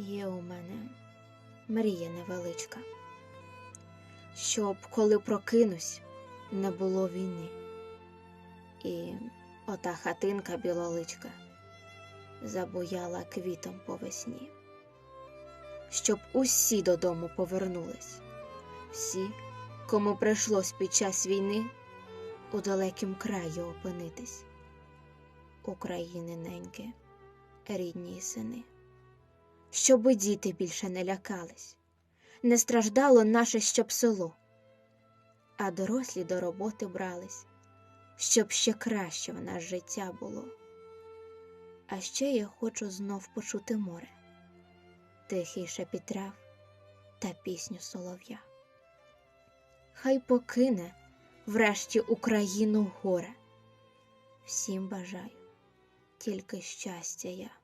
Є у мене мрія невеличка, щоб, коли прокинусь, не було війни. І ота хатинка білоличка забуяла квітом по весні. Щоб усі додому повернулись, всі, кому прийшлось під час війни у далекім краю опинитись. України неньки, рідні сини щоби діти більше не лякались, не страждало наше щоб село, а дорослі до роботи брались, щоб ще краще в нас життя було. А ще я хочу знов почути море, тихий шепіт трав та пісню солов'я. Хай покине врешті Україну горе. Всім бажаю тільки щастя я.